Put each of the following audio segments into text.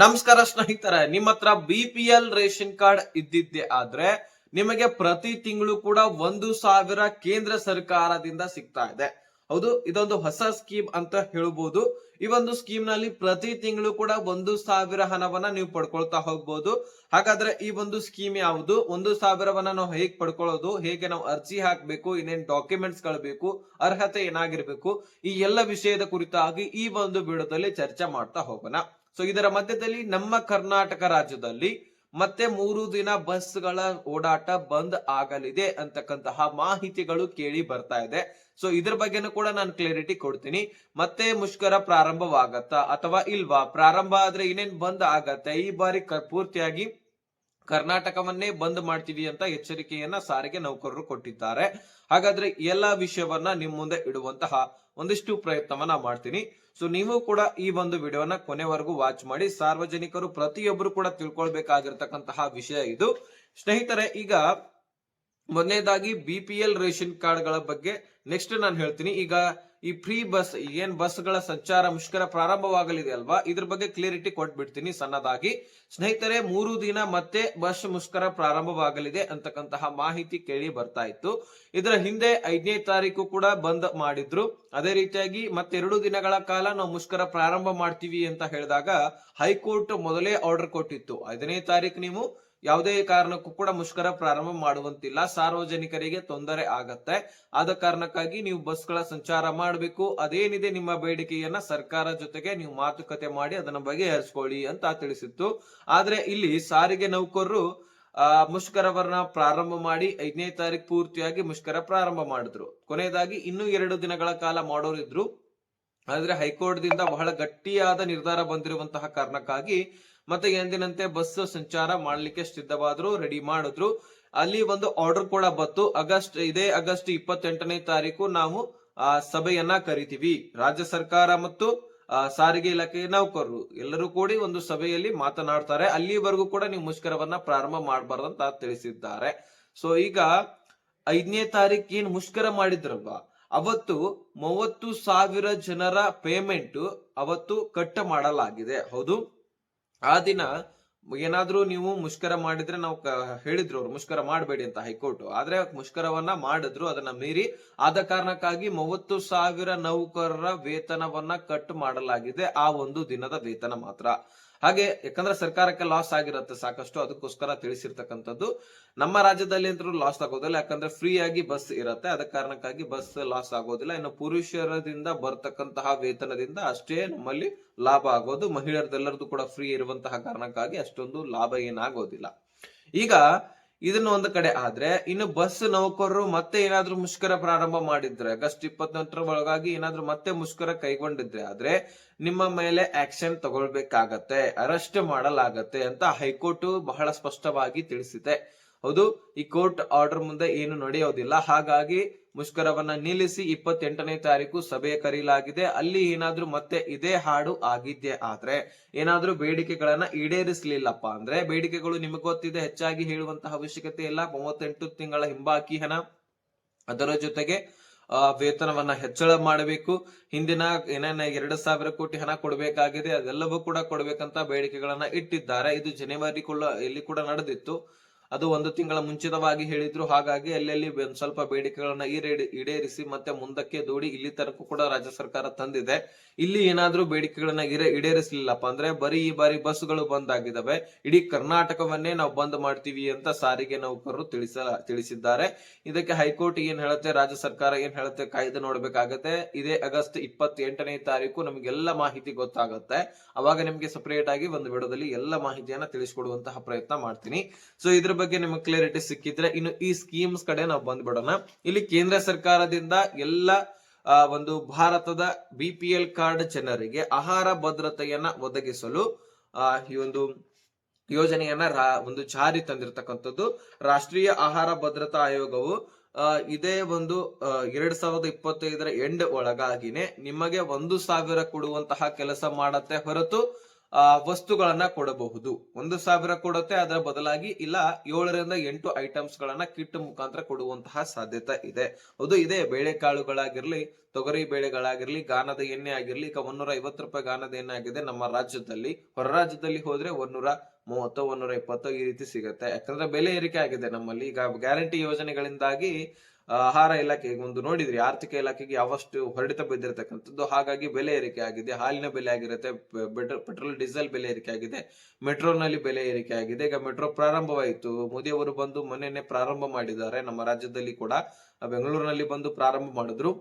ನಮಸ್ಕಾರ ಸ್ನೇಹಿತರೆ, ನಿಮ್ಮ ಹತ್ರ ರೇಷನ್ ಕಾರ್ಡ್ ಇದ್ದಿದ್ದೆ ಆದ್ರೆ ನಿಮಗೆ ಪ್ರತಿ ತಿಂಗಳು ಕೂಡ ಒಂದು ಸಾವಿರ ಕೇಂದ್ರ ಸರ್ಕಾರದಿಂದ ಸಿಗ್ತಾ ಇದೆ. ಹೌದು, ಇದೊಂದು ಹೊಸ ಸ್ಕೀಮ್ ಅಂತ ಹೇಳ್ಬೋದು. ಈ ಒಂದು ಸ್ಕೀಮ್ನಲ್ಲಿ ಪ್ರತಿ ತಿಂಗಳು ಕೂಡ ಒಂದು ಸಾವಿರ ಹಣವನ್ನ ನೀವು ಪಡ್ಕೊಳ್ತಾ ಹೋಗ್ಬೋದು. ಹಾಗಾದ್ರೆ ಈ ಒಂದು ಸ್ಕೀಮ್ ಯಾವುದು? ಒಂದು ಸಾವಿರವನ್ನ ನಾವು ಹೇಗೆ ಪಡ್ಕೊಳ್ಳೋದು? ಹೇಗೆ ನಾವು ಅರ್ಜಿ ಹಾಕ್ಬೇಕು? ಇನ್ನೇನ್ ಡಾಕ್ಯುಮೆಂಟ್ಸ್ಗಳು ಬೇಕು ಅರ್ಹತೆ ಏನಾಗಿರ್ಬೇಕು? ಈ ಎಲ್ಲ ವಿಷಯದ ಕುರಿತಾಗಿ ಈ ಒಂದು ವಿಡಿಯೋದಲ್ಲಿ ಚರ್ಚೆ ಮಾಡ್ತಾ ಹೋಗೋಣ. ಸೊ ಇದರ ಮಧ್ಯದಲ್ಲಿ ನಮ್ಮ ಕರ್ನಾಟಕ ರಾಜ್ಯದಲ್ಲಿ ಮತ್ತೆ ಮೂರು ದಿನ ಬಸ್ಗಳ ಓಡಾಟ ಬಂದ್ ಆಗಲಿದೆ ಅಂತಕ್ಕಂತಹ ಮಾಹಿತಿಗಳು ಕೇಳಿ ಬರ್ತಾ ಇದೆ. ಸೊ ಇದ್ರ ಬಗ್ಗೆನೂ ಕೂಡ ನಾನು ಕ್ಲಾರಿಟಿ ಕೊಡ್ತೀನಿ. ಮತ್ತೆ ಮುಷ್ಕರ ಪ್ರಾರಂಭವಾಗತ್ತಾ ಅಥವಾ ಇಲ್ವಾ? ಪ್ರಾರಂಭ ಆದ್ರೆ ಇನ್ನೇನ್ ಬಂದ್ ಆಗತ್ತೆ? ಈ ಬಾರಿ ಪೂರ್ತಿಯಾಗಿ ಕರ್ನಾಟಕವನ್ನೇ ಬಂದ್ ಮಾಡ್ತೀವಿ ಅಂತ ಎಚ್ಚರಿಕೆಯನ್ನ ಸಾರಿಗೆ ನೌಕರರು ಕೊಟ್ಟಿದ್ದಾರೆ. ಹಾಗಾದ್ರೆ ಎಲ್ಲಾ ವಿಷಯವನ್ನ ನಿಮ್ ಮುಂದೆ ಇಡುವಂತಹ ಒಂದಿಷ್ಟು ಪ್ರಯತ್ನವನ್ನ ಮಾಡ್ತೀನಿ. ಸೊ ನೀವು ಕೂಡ ಈ ಒಂದು ವಿಡಿಯೋನ ಕೊನೆವರೆಗೂ ವಾಚ್ ಮಾಡಿ, ಸಾರ್ವಜನಿಕರು ಪ್ರತಿಯೊಬ್ಬರು ಕೂಡ ತಿಳ್ಕೊಳ್ಬೇಕಾಗಿರ್ತಕ್ಕಂತಹ ವಿಷಯ ಇದು. ಸ್ನೇಹಿತರೆ, ಈಗ ಮೊದಲನೇದಾಗಿ ಬಿ ಪಿ ಎಲ್ ರೇಷನ್ ಕಾರ್ಡ್ಗಳ ಬಗ್ಗೆ ನೆಕ್ಸ್ಟ್ ನಾನು ಹೇಳ್ತೀನಿ. ಈಗ ಈ ಫ್ರೀ ಬಸ್, ಏನ್ ಬಸ್ಗಳ ಸಂಚಾರ ಮುಷ್ಕರ ಪ್ರಾರಂಭವಾಗಲಿದೆ ಅಲ್ವಾ? ಇದ್ರ ಬಗ್ಗೆ ಕ್ಲಿಯರಿಟಿ ಕೊಟ್ಬಿಡ್ತೀನಿ ಸಣ್ಣದಾಗಿ. ಸ್ನೇಹಿತರೆ, ಮೂರು ದಿನ ಮತ್ತೆ ಬಸ್ ಮುಷ್ಕರ ಪ್ರಾರಂಭವಾಗಲಿದೆ ಅಂತಕ್ಕಂತಹ ಮಾಹಿತಿ ಕೇಳಿ ಬರ್ತಾ ಇತ್ತು. ಇದರ ಹಿಂದೆ ಐದನೇ ತಾರೀಕು ಕೂಡ ಬಂದ್ ಮಾಡಿದ್ರು. ಅದೇ ರೀತಿಯಾಗಿ ಮತ್ತೆರಡು ದಿನಗಳ ಕಾಲ ನಾವು ಮುಷ್ಕರ ಪ್ರಾರಂಭ ಮಾಡ್ತೀವಿ ಅಂತ ಹೇಳಿದಾಗ ಹೈಕೋರ್ಟ್ ಮೊದಲೇ ಆರ್ಡರ್ ಕೊಟ್ಟಿತ್ತು. ಐದನೇ ತಾರೀಕು ನೀವು ಯಾವುದೇ ಕಾರಣಕ್ಕೂ ಕೂಡ ಮುಷ್ಕರ ಪ್ರಾರಂಭ ಮಾಡುವಂತಿಲ್ಲ. ಸಾರ್ವಜನಿಕರಿಗೆ ತೊಂದರೆ ಆಗತ್ತೆ. ಆದ ಕಾರಣಕ್ಕಾಗಿ ನೀವು ಬಸ್ಗಳ ಸಂಚಾರ ಮಾಡಬೇಕು. ಅದೇನಿದೆ ನಿಮ್ಮ ಬೇಡಿಕೆಯನ್ನ ಸರ್ಕಾರ ಜೊತೆಗೆ ನೀವು ಮಾತುಕತೆ ಮಾಡಿ ಅದನ್ನ ಬಗೆಹರಿಸ್ಕೊಳ್ಳಿ ಅಂತ ತಿಳಿಸಿತ್ತು. ಆದ್ರೆ ಇಲ್ಲಿ ಸಾರಿಗೆ ನೌಕರರು, ಆ, ಮುಷ್ಕರವನ್ನ ಪ್ರಾರಂಭ ಮಾಡಿ ಐದನೇ ತಾರೀಕು ಪೂರ್ತಿಯಾಗಿ ಮುಷ್ಕರ ಪ್ರಾರಂಭ ಮಾಡಿದ್ರು. ಕೊನೆಯದಾಗಿ ಇನ್ನೂ ಎರಡು ದಿನಗಳ ಕಾಲ ಮಾಡೋರಿದ್ರು. ಆದ್ರೆ ಹೈಕೋರ್ಟ್ ದಿಂದ ಬಹಳ ಗಟ್ಟಿಯಾದ ನಿರ್ಧಾರ ಬಂದಿರುವಂತಹ ಕಾರಣಕ್ಕಾಗಿ ಮತ್ತೆ ಎಂದಿನಂತೆ ಬಸ್ ಸಂಚಾರ ಮಾಡಲಿಕ್ಕೆ ಸಿದ್ಧವಾದ್ರು ರೆಡಿ ಮಾಡಿದ್ರು. ಅಲ್ಲಿ ಒಂದು ಆರ್ಡರ್ ಕೂಡ ಬಂತು. ಆಗಸ್ಟ್, ಇದೇ ಆಗಸ್ಟ್ ಇಪ್ಪತ್ತೆಂಟನೇ ತಾರೀಕು ನಾವು, ಆ, ಸಭೆಯನ್ನ ಕರಿತೀವಿ. ರಾಜ್ಯ ಸರ್ಕಾರ ಮತ್ತು ಸಾರಿಗೆ ಇಲಾಖೆ ನೌಕರರು ಎಲ್ಲರೂ ಕೂಡಿ ಒಂದು ಸಭೆಯಲ್ಲಿ ಮಾತನಾಡ್ತಾರೆ. ಅಲ್ಲಿವರೆಗೂ ಕೂಡ ನೀವು ಮುಷ್ಕರವನ್ನ ಪ್ರಾರಂಭ ಮಾಡಬಾರ್ದಂತ ತಿಳಿಸಿದ್ದಾರೆ. ಸೊ ಈಗ ಐದನೇ ತಾರೀಕು ಏನ್ ಮುಷ್ಕರ ಮಾಡಿದ್ರಲ್ವಾ? ಅವತ್ತು ಮೂವತ್ತು ಸಾವಿರ ಜನರ ಪೇಮೆಂಟ್ ಅವತ್ತು ಕಟ್ ಮಾಡಲಾಗಿದೆ. ಹೌದು? ಆ ದಿನ ಏನಾದ್ರೂ ನೀವು ಮುಷ್ಕರ ಮಾಡಿದ್ರೆ ನಾವು ಹೇಳಿದ್ರು ಅವ್ರು, ಮುಷ್ಕರ ಮಾಡಬೇಡಿ ಅಂತ ಹೈಕೋರ್ಟ್. ಆದ್ರೆ ಮುಷ್ಕರವನ್ನ ಮಾಡಿದ್ರು, ಅದನ್ನ ಮೀರಿ ಆದ ಕಾರಣಕ್ಕಾಗಿ ಮೂವತ್ತು ಸಾವಿರ ನೌಕರರ ವೇತನವನ್ನ ಕಟ್ ಮಾಡಲಾಗಿದೆ ಆ ಒಂದು ದಿನದ ವೇತನ ಮಾತ್ರ. ಹಾಗೆ ಯಾಕಂದ್ರೆ ಸರ್ಕಾರಕ್ಕೆ ಲಾಸ್ ಆಗಿರುತ್ತೆ ಸಾಕಷ್ಟು, ಅದಕ್ಕೋಸ್ಕರ ತಿಳಿಸಿರ್ತಕ್ಕಂಥದ್ದು. ನಮ್ಮ ರಾಜ್ಯದಲ್ಲಿ ಅಂತೂ ಲಾಸ್ ಆಗೋದಿಲ್ಲ, ಯಾಕಂದ್ರೆ ಫ್ರೀ ಆಗಿ ಬಸ್ ಇರತ್ತೆ. ಅದ ಕಾರಣಕ್ಕಾಗಿ ಬಸ್ ಲಾಸ್ ಆಗೋದಿಲ್ಲ. ಇನ್ನು ಪುರುಷರದಿಂದ ಬರ್ತಕ್ಕಂತಹ ವೇತನದಿಂದ ಅಷ್ಟೇ ನಮ್ಮಲ್ಲಿ ಲಾಭ ಆಗೋದು. ಮಹಿಳೆಯರದೆಲ್ಲರದು ಕೂಡ ಫ್ರೀ ಇರುವಂತಹ ಕಾರಣಕ್ಕಾಗಿ ಅಷ್ಟೊಂದು ಲಾಭ ಏನಾಗೋದಿಲ್ಲ. ಈಗ ಇದನ್ನ ಒಂದು ಕಡೆ ಆದ್ರೆ ಇನ್ನು ಬಸ್ ನೌಕರರು ಮತ್ತೆ ಏನಾದ್ರೂ ಮುಷ್ಕರ ಪ್ರಾರಂಭ ಮಾಡಿದ್ರೆ, ಆಗಸ್ಟ್ ಇಪ್ಪತ್ತೆಂಟರ ಒಳಗಾಗಿ ಏನಾದ್ರೂ ಮತ್ತೆ ಮುಷ್ಕರ ಕೈಗೊಂಡಿದ್ರೆ ಆದ್ರೆ ನಿಮ್ಮ ಮೇಲೆ ಆಕ್ಷನ್ ತಗೊಳ್ಬೇಕಾಗತ್ತೆ, ಅರೆಸ್ಟ್ ಮಾಡಲಾಗತ್ತೆ ಅಂತ ಹೈಕೋರ್ಟ್ ಬಹಳ ಸ್ಪಷ್ಟವಾಗಿ ತಿಳಿಸಿದೆ. ಹೌದು, ಈ ಕೋರ್ಟ್ ಆರ್ಡರ್ ಮುಂದೆ ಏನು ನಡೆಯೋದಿಲ್ಲ. ಹಾಗಾಗಿ ಮುಷ್ಕರವನ್ನ ನಿಲ್ಲಿಸಿ ಇಪ್ಪತ್ತೆಂಟನೇ ತಾರೀಕು ಸಭೆ ಕರೆಯಲಾಗಿದೆ ಅಲ್ಲಿ ಏನಾದ್ರೂ ಮತ್ತೆ ಇದೇ ಹಾಡು ಆಗಿದ್ದೆ ಆದ್ರೆ? ಏನಾದ್ರೂ ಬೇಡಿಕೆಗಳನ್ನ ಈಡೇರಿಸಲಿಲ್ಲಪ್ಪ ಅಂದ್ರೆ? ಬೇಡಿಕೆಗಳು ನಿಮಗೆ ಗೊತ್ತಿದೆ, ಹೆಚ್ಚಾಗಿ ಹೇಳುವಂತಹ ಅವಶ್ಯಕತೆ ಇಲ್ಲ. ಮೂವತ್ತೆಂಟು ತಿಂಗಳ ಹಿಂಬಾಕಿ ಹಣ ಅದರ ಜೊತೆಗೆ ವೇತನವನ್ನ ಹೆಚ್ಚಳ ಮಾಡಬೇಕು. ಹಿಂದಿನ ಏನೇನ ಎರಡು ಸಾವಿರ ಕೋಟಿ ಹಣ ಕೊಡಬೇಕಾಗಿದೆ, ಅದೆಲ್ಲವೂ ಕೂಡ ಕೊಡಬೇಕಂತ ಬೇಡಿಕೆಗಳನ್ನ ಇಟ್ಟಿದ್ದಾರೆ. ಇದು ಜನವರಿ ಇಲ್ಲಿ ಕೂಡ ನಡೆದಿತ್ತು. ಅದು ಒಂದು ತಿಂಗಳ ಮುಂಚಿತವಾಗಿ ಹೇಳಿದ್ರು. ಹಾಗಾಗಿ ಅಲ್ಲಲ್ಲಿ ಒಂದ್ ಸ್ವಲ್ಪ ಬೇಡಿಕೆಗಳನ್ನ ಈಡೇರಿ ಈಡೇರಿಸಿ ಮತ್ತೆ ಮುಂದಕ್ಕೆ ದೂಡಿ ಇಲ್ಲಿ ತನಕ ಕೂಡ ರಾಜ್ಯ ಸರ್ಕಾರ ತಂದಿದೆ. ಇಲ್ಲಿ ಏನಾದ್ರೂ ಬೇಡಿಕೆಗಳನ್ನ ಈಡೇ ಈಡೇರಿಸಲಿಲ್ಲಪ್ಪ ಅಂದ್ರೆ ಬರೀ ಈ ಬಾರಿ ಬಸ್ಗಳು ಬಂದ್ ಆಗಿದಾವೆ. ಇಡೀ ಕರ್ನಾಟಕವನ್ನೇ ನಾವು ಬಂದ್ ಮಾಡ್ತೀವಿ ಅಂತ ಸಾರಿಗೆ ನೌಕರರು ತಿಳಿಸ ತಿಳಿಸಿದ್ದಾರೆ. ಇದಕ್ಕೆ ಹೈಕೋರ್ಟ್ ಏನ್ ಹೇಳುತ್ತೆ, ರಾಜ್ಯ ಸರ್ಕಾರ ಏನ್ ಹೇಳುತ್ತೆ ಕಾಯ್ದೆ ನೋಡ್ಬೇಕಾಗತ್ತೆ. ಇದೇ ಆಗಸ್ಟ್ ಇಪ್ಪತ್ತೆಂಟನೇ ತಾರೀಕು ನಮ್ಗೆಲ್ಲ ಮಾಹಿತಿ ಗೊತ್ತಾಗುತ್ತೆ. ಅವಾಗ ನಿಮ್ಗೆ ಸಪರೇಟ್ ಆಗಿ ಒಂದು ವಿಡಿಯೋದಲ್ಲಿ ಎಲ್ಲ ಮಾಹಿತಿಯನ್ನ ತಿಳಿಸ್ಕೊಡುವಂತಹ ಪ್ರಯತ್ನ ಮಾಡ್ತೀನಿ. ಸೊ ಇದ್ರ ಬಗ್ಗೆ ನಿಮಗೆ ಕ್ಲಾರಿಟಿ ಸಿಕ್ಕಿದ್ರೆ ಇನ್ನು ಈ ಸ್ಕೀಮ್ಸ್ ಕಡೆ ನಾವು ಬಂದ್ಬಿಡೋಣ. ಇಲ್ಲಿ ಕೇಂದ್ರ ಸರ್ಕಾರದಿಂದ ಎಲ್ಲ ಒಂದು ಭಾರತದ ಬಿ ಕಾರ್ಡ್ ಜನರಿಗೆ ಆಹಾರ ಭದ್ರತೆಯನ್ನ ಒದಗಿಸಲು ಈ ಒಂದು ಯೋಜನೆಯನ್ನ ಒಂದು ಜಾರಿ ತಂದಿರತಕ್ಕಂಥದ್ದು. ರಾಷ್ಟ್ರೀಯ ಆಹಾರ ಭದ್ರತಾ ಆಯೋಗವು ಇದೇ ಒಂದು ಎರಡ್ ಸಾವಿರದ ಇಪ್ಪತ್ತೈದರ ಎಂಡ್ ಒಳಗಾಗಿನೇ ನಿಮಗೆ ಒಂದು ಸಾವಿರ ಕೊಡುವಂತಹ ಕೆಲಸ ಮಾಡತ್ತೆ ಹೊರತು ವಸ್ತುಗಳನ್ನ ಕೊಡಬಹುದು. ಒಂದು ಸಾವಿರ ಕೊಡುತ್ತೆ ಅದರ ಬದಲಾಗಿ ಇಲ್ಲ ಏಳರಿಂದ ಎಂಟು ಐಟಮ್ಸ್ ಗಳನ್ನ ಕಿಟ್ ಮುಖಾಂತರ ಕೊಡುವಂತಹ ಸಾಧ್ಯತೆ ಇದೆ. ಅದು ಇದೆ ಬೇಳೆಕಾಳುಗಳಾಗಿರ್ಲಿ ತೊಗರಿ ಬೇಳೆಗಳಾಗಿರ್ಲಿ ಗಾನದ ಎಣ್ಣೆ ಆಗಿರ್ಲಿ ಈಗ ಒಂದೂರ ಐವತ್ತು ರೂಪಾಯಿ ಗಾನದ ಎಣ್ಣೆ ಆಗಿದೆ ನಮ್ಮ ರಾಜ್ಯದಲ್ಲಿ. ಹೊರ ರಾಜ್ಯದಲ್ಲಿ ಹೋದ್ರೆ ಒಂದೂರ ಮೂವತ್ತು ಒಂದೂರ ಇಪ್ಪತ್ತು ಈ ರೀತಿ ಸಿಗುತ್ತೆ. ಯಾಕಂದ್ರೆ ಬೆಲೆ ಏರಿಕೆ ಆಗಿದೆ ನಮ್ಮಲ್ಲಿ. ಈಗ ಗ್ಯಾರಂಟಿ ಯೋಜನೆಗಳಿಂದಾಗಿ ಆ, ಆಹಾರ ಇಲಾಖೆಗೆ ಒಂದು ನೋಡಿದ್ರಿ, ಆರ್ಥಿಕ ಇಲಾಖೆಗೆ ಯಾವಷ್ಟು ಹೊರಡಿತ ಬಿದ್ದಿರತಕ್ಕಂಥದ್ದು, ಹಾಗಾಗಿ ಬೆಲೆ ಏರಿಕೆ ಆಗಿದೆ, ಹಾಲಿನ ಬೆಲೆ ಆಗಿರುತ್ತೆ ಪೆಟ್ರೋಲ್ ಡೀಸೆಲ್ ಬೆಲೆ ಏರಿಕೆ ಆಗಿದೆ, ಮೆಟ್ರೋನಲ್ಲಿ ಬೆಲೆ ಏರಿಕೆ ಆಗಿದೆ, ಈಗ ಮೆಟ್ರೋ ಪ್ರಾರಂಭವಾಯಿತು ಮೋದಿ ಅವರು ಬಂದು ಮೊನ್ನೆನೆ ಪ್ರಾರಂಭ ಮಾಡಿದ್ದಾರೆ, ನಮ್ಮ ರಾಜ್ಯದಲ್ಲಿ ಕೂಡ ಬೆಂಗಳೂರಿನಲ್ಲಿ ಬಂದು ಪ್ರಾರಂಭ ಮಾಡಿದ್ರು.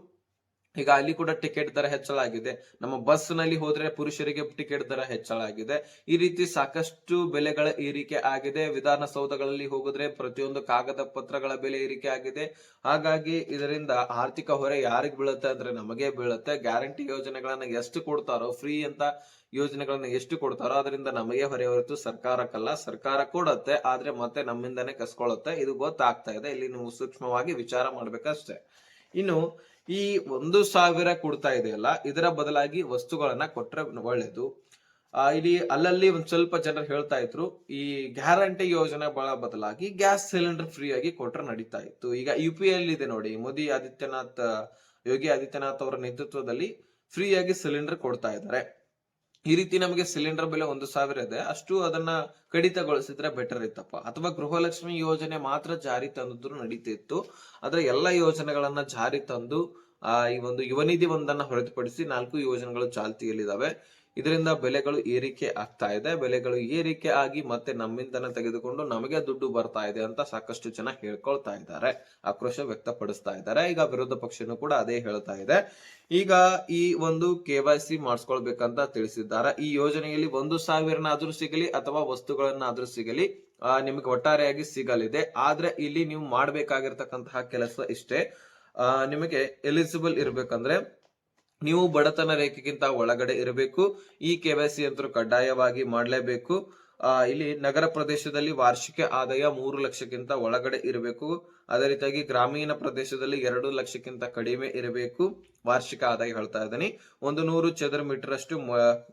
ಈಗ ಅಲ್ಲಿ ಕೂಡ ಟಿಕೆಟ್ ದರ ಹೆಚ್ಚಳ ಆಗಿದೆ. ನಮ್ಮ ಬಸ್ನಲ್ಲಿ ಹೋದ್ರೆ ಪುರುಷರಿಗೆ ಟಿಕೆಟ್ ದರ ಹೆಚ್ಚಳ ಆಗಿದೆ. ಈ ರೀತಿ ಸಾಕಷ್ಟು ಬೆಲೆಗಳ ಏರಿಕೆ ಆಗಿದೆ. ವಿಧಾನಸೌಧಗಳಲ್ಲಿ ಹೋಗಿದ್ರೆ ಪ್ರತಿಯೊಂದು ಕಾಗದ ಪತ್ರಗಳ ಬೆಲೆ ಏರಿಕೆ ಆಗಿದೆ. ಹಾಗಾಗಿ ಇದರಿಂದ ಆರ್ಥಿಕ ಹೊರೆ ಯಾರಿಗೆ ಬೀಳುತ್ತೆ ಅಂದ್ರೆ ನಮಗೆ ಬೀಳುತ್ತೆ. ಗ್ಯಾರಂಟಿ ಯೋಜನೆಗಳನ್ನ ಎಷ್ಟು ಕೊಡ್ತಾರೋ ಫ್ರೀ ಅಂತ ಯೋಜನೆಗಳನ್ನ ಎಷ್ಟು ಕೊಡ್ತಾರೋ ಅದರಿಂದ ನಮಗೆ ಹೊರೆ ಹೊರತು ಸರ್ಕಾರಕ್ಕಲ್ಲ. ಸರ್ಕಾರ ಕೊಡುತ್ತೆ, ಆದ್ರೆ ಮತ್ತೆ ನಮ್ಮಿಂದಾನೇ ಕಸ್ಕೊಳ್ಳುತ್ತೆ ಇದು ಗೊತ್ತಾಗ್ತಾ ಇದೆ. ಇಲ್ಲಿ ನೀವು ಸೂಕ್ಷ್ಮವಾಗಿ ವಿಚಾರ ಮಾಡ್ಬೇಕಷ್ಟೇ. ಇನ್ನು ಈ ಒಂದು ಸಾವಿರ ಕೊಡ್ತಾ ಇದೆಯಲ್ಲ ಇದರ ಬದಲಾಗಿ ವಸ್ತುಗಳನ್ನ ಕೊಟ್ಟರೆ ಒಳ್ಳೇದು. ಇಲ್ಲಿ ಅಲ್ಲಲ್ಲಿ ಒಂದ್ ಸ್ವಲ್ಪ ಜನರು ಹೇಳ್ತಾ ಇದ್ರು, ಈ ಗ್ಯಾರಂಟಿ ಯೋಜನೆ ಬದಲಾಗಿ ಗ್ಯಾಸ್ ಸಿಲಿಂಡರ್ ಫ್ರೀ ಆಗಿ ಕೊಟ್ರೆ ನಡೀತಾ ಇತ್ತು. ಈಗ ಯು ಪಿ ಎಲ್ ಇದೆ ನೋಡಿ, ಮೋದಿ ಆದಿತ್ಯನಾಥ್, ಯೋಗಿ ಆದಿತ್ಯನಾಥ್ ಅವರ ನೇತೃತ್ವದಲ್ಲಿ ಫ್ರೀಯಾಗಿ ಸಿಲಿಂಡರ್ ಕೊಡ್ತಾ ಇದ್ದಾರೆ. ಈ ರೀತಿ ನಮಗೆ ಸಿಲಿಂಡರ್ ಬೆಲೆ ಒಂದು ಸಾವಿರ ಇದೆ. ಅಷ್ಟು ಅದನ್ನ ಕಡಿತಗೊಳಿಸಿದ್ರೆ ಬೆಟರ್ ಇತ್ತಪ್ಪ. ಅಥವಾ ಗೃಹಲಕ್ಷ್ಮಿ ಯೋಜನೆ ಮಾತ್ರ ಜಾರಿ ತಂದಿದ್ರು ನಡೀತಿತ್ತು. ಆದ್ರೆ ಎಲ್ಲ ಯೋಜನೆಗಳನ್ನ ಜಾರಿ ತಂದು, ಆ, ಈ ಒಂದು ಯುವನಿಧಿ ಒಂದನ್ನ ಹೊರತುಪಡಿಸಿ ನಾಲ್ಕು ಯೋಜನೆಗಳು ಚಾಲ್ತಿಯಲ್ಲಿದ್ದಾವೆ ಇದರಿಂದ ಬೆಲೆಗಳು ಏರಿಕೆ ಆಗ್ತಾ ಇದೆ. ಬೆಲೆಗಳು ಏರಿಕೆ ಆಗಿ ಮತ್ತೆ ನಮ್ಮಿಂದನ ತೆಗೆದುಕೊಂಡು ನಮಗೆ ದುಡ್ಡು ಬರ್ತಾ ಇದೆ ಅಂತ ಸಾಕಷ್ಟು ಜನ ಹೇಳ್ಕೊಳ್ತಾ ಇದ್ದಾರೆ. ಆಕ್ರೋಶ ವ್ಯಕ್ತಪಡಿಸ್ತಾ ಇದ್ದಾರೆ. ಈಗ ವಿರೋಧ ಪಕ್ಷನೂ ಕೂಡ ಅದೇ ಹೇಳ್ತಾ ಇದೆ. ಈಗ ಈ ಒಂದು ಕೆ ವೈ ಸಿ ಮಾಡಿಸ್ಕೊಳ್ಬೇಕಂತ ತಿಳಿಸಿದ್ದಾರೆ. ಈ ಯೋಜನೆಯಲ್ಲಿ ಒಂದು ಸಾವಿರನಾದ್ರೂ ಸಿಗಲಿ ಅಥವಾ ವಸ್ತುಗಳನ್ನಾದ್ರೂ ಸಿಗಲಿ ನಿಮಗೆ ಒಟ್ಟಾರೆಯಾಗಿ ಸಿಗಲಿದೆ. ಆದ್ರೆ ಇಲ್ಲಿ ನೀವು ಮಾಡ್ಬೇಕಾಗಿರ್ತಕ್ಕಂತಹ ಕೆಲಸ ಇಷ್ಟೇ. ನಿಮಗೆ ಎಲಿಜಿಬಲ್ ಇರ್ಬೇಕಂದ್ರೆ ನೀವು ಬಡತನ ರೇಖೆಗಿಂತ ಒಳಗಡೆ ಇರಬೇಕು. ಈ ಕೆ ವೈ ಸಿ ಅಂತೂ ಕಡ್ಡಾಯವಾಗಿ ಮಾಡಲೇಬೇಕು. ಇಲ್ಲಿ ನಗರ ಪ್ರದೇಶದಲ್ಲಿ ವಾರ್ಷಿಕ ಆದಾಯ ಮೂರು ಲಕ್ಷಕ್ಕಿಂತ ಒಳಗಡೆ ಇರಬೇಕು. ಅದೇ ರೀತಿಯಾಗಿ ಗ್ರಾಮೀಣ ಪ್ರದೇಶದಲ್ಲಿ ಎರಡು ಲಕ್ಷಕ್ಕಿಂತ ಕಡಿಮೆ ಇರಬೇಕು. ವಾರ್ಷಿಕ ಆದಾಯ ಹೇಳ್ತಾ ಇದ್ದೀನಿ. ಒಂದು ನೂರು ಚದರ ಮೀಟರ್ ಅಷ್ಟು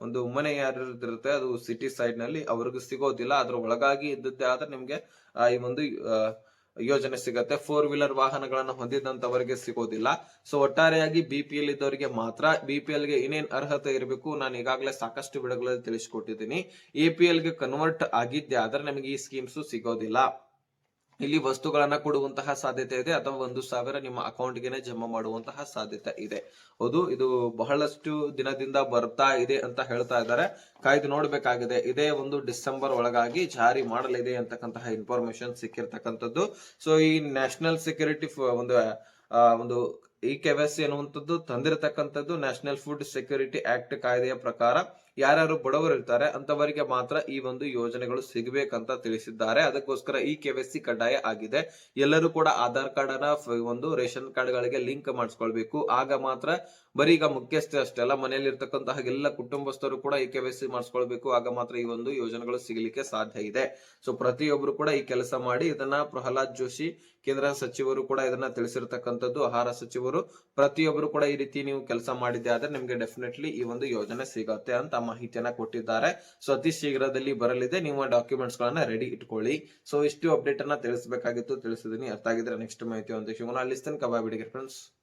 ಒಂದು ಮನೆ ಯಾರಿರುತ್ತೆ ಅದು ಸಿಟಿ ಸೈಡ್ನಲ್ಲಿ ಅವ್ರಿಗೂ ಸಿಗೋದಿಲ್ಲ. ಅದ್ರ ಒಳಗಾಗಿ ಇದ್ದದ್ದೇ ಆದ್ರೆ ನಿಮ್ಗೆ ಈ ಒಂದು ಯೋಜನೆ ಸಿಗತ್ತೆ. ಫೋರ್ ವೀಲರ್ ವಾಹನಗಳನ್ನು ಹೊಂದಿದಂತವರಿಗೆ ಸಿಗೋದಿಲ್ಲ. ಸೊ ಒಟ್ಟಾರೆಯಾಗಿ ಬಿ ಪಿ ಎಲ್ ಇದ್ದವರಿಗೆ ಮಾತ್ರ ಬಿ ಪಿ ಎಲ್ಗೆ ಏನೇನ್ ಅರ್ಹತೆ ಇರಬೇಕು, ನಾನು ಈಗಾಗಲೇ ಸಾಕಷ್ಟು ವಿಡಿಯೋಗಳಲ್ಲಿ ತಿಳಿಸಿಕೊಟ್ಟಿದ್ದೀನಿ. ಎ ಪಿ ಎಲ್ಗೆ ಕನ್ವರ್ಟ್ ಆಗಿದ್ದೆ ಆದ್ರೆ ನಮಗೆ ಈ ಸ್ಕೀಮ್ಸ್ ಸಿಗೋದಿಲ್ಲ. ಇಲ್ಲಿ ವಸ್ತುಗಳನ್ನ ಕೊಡುವಂತಹ ಸಾಧ್ಯತೆ ಇದೆ. ಅಥವಾ ಒಂದು ಸಾವಿರ ನಿಮ್ಮ ಅಕೌಂಟ್ಗೆನೆ ಜಮಾ ಮಾಡುವಂತಹ ಸಾಧ್ಯತೆ ಇದೆ. ಹೌದು, ಇದು ಬಹಳಷ್ಟು ದಿನದಿಂದ ಬರ್ತಾ ಇದೆ ಅಂತ ಹೇಳ್ತಾ ಇದ್ದಾರೆ. ಕಾಯ್ದು ನೋಡಬೇಕಾಗಿದೆ. ಇದೇ ಒಂದು ಡಿಸೆಂಬರ್ ಒಳಗಾಗಿ ಜಾರಿ ಮಾಡಲಿದೆ ಅಂತಕ್ಕಂತಹ ಇನ್ಫಾರ್ಮೇಶನ್ ಸಿಕ್ಕಿರ್ತಕ್ಕಂಥದ್ದು. ಸೊ ಈ ನ್ಯಾಷನಲ್ ಸೆಕ್ಯೂರಿಟಿ ಒಂದು ಒಂದು ಈ ಕೆವೈಸಿ ಅನ್ನುವಂಥದ್ದು ತಂದಿರತಕ್ಕಂಥದ್ದು ನ್ಯಾಷನಲ್ ಫುಡ್ ಸೆಕ್ಯೂರಿಟಿ ಆಕ್ಟ್ ಕಾಯ್ದೆಯ ಪ್ರಕಾರ. ಯಾರ್ಯಾರು ಬಡವರು ಇರ್ತಾರೆ ಅಂತವರಿಗೆ ಮಾತ್ರ ಈ ಒಂದು ಯೋಜನೆಗಳು ಸಿಗಬೇಕಂತ ತಿಳಿಸಿದ್ದಾರೆ. ಅದಕ್ಕೋಸ್ಕರ ಈ ಕೆವೈಸಿ ಕಡ್ಡಾಯ ಆಗಿದೆ. ಎಲ್ಲರೂ ಕೂಡ ಆಧಾರ್ ಕಾರ್ಡ್ ಅನ್ನ ಒಂದು ರೇಷನ್ ಕಾರ್ಡ್ ಗಳಿಗೆ ಲಿಂಕ್ ಮಾಡಿಸ್ಕೊಳ್ಬೇಕು. ಆಗ ಮಾತ್ರ ಬರೀ ಈಗ ಮುಖ್ಯಸ್ಥೆ ಅಷ್ಟೇ ಅಲ್ಲ ಮನೆಯಲ್ಲಿ ಇರ್ತಕ್ಕಂತಹ ಎಲ್ಲ ಕುಟುಂಬಸ್ಥರು ಕೂಡ ಈ ಕೆವೈಸಿ ಮಾಡಿಸ್ಕೊಳ್ಬೇಕು. ಆಗ ಮಾತ್ರ ಈ ಒಂದು ಯೋಜನೆಗಳು ಸಿಗಲಿಕ್ಕೆ ಸಾಧ್ಯ ಇದೆ. ಸೊ ಪ್ರತಿಯೊಬ್ಬರು ಕೂಡ ಈ ಕೆಲಸ ಮಾಡಿ ಇದನ್ನ ಪ್ರಹ್ಲಾದ್ ಜೋಶಿ, ಕೇಂದ್ರ ಸಚಿವರು ಕೂಡ ಇದನ್ನ ತಿಳಿಸಿರ್ತಕ್ಕಂಥದ್ದು, ಆಹಾರ ಸಚಿವರು ಪ್ರತಿಯೊಬ್ಬರು ಕೂಡ ಈ ರೀತಿ ನೀವು ಕೆಲಸ ಮಾಡಿದ್ದೆ ಆದ್ರೆ ನಿಮ್ಗೆ ಡೆಫಿನೆಟ್ಲಿ ಈ ಒಂದು ಯೋಜನೆ ಸಿಗತ್ತೆ ಅಂತ ಮಾಹಿತಿಯನ್ನ ಕೊಟ್ಟಿದ್ದಾರೆ. ಸೊ ಅತಿ ಶೀಘ್ರದಲ್ಲಿ ಬರಲಿದೆ. ನಿಮ್ಮ ಡಾಕ್ಯುಮೆಂಟ್ಸ್ ಗಳನ್ನ ರೆಡಿ ಇಟ್ಕೊಳ್ಳಿ. ಸೊ ಇಷ್ಟು ಅಪ್ಡೇಟ್ ಅನ್ನ ತಿಳಿಸಬೇಕಾಗಿತ್ತು. ತಿಳಿಸಿದೀನಿ. ಅರ್ಥ ಆಗಿದ್ರೆ ನೆಕ್ಸ್ಟ್ ಮಾಹಿತಿ ಒಂದು ಶಿವನ ಅಲ್ಲಿಸ್ತೇನೆ ಕಬಾಬಿಡಿಗೆ ಫ್ರೆಂಡ್ಸ್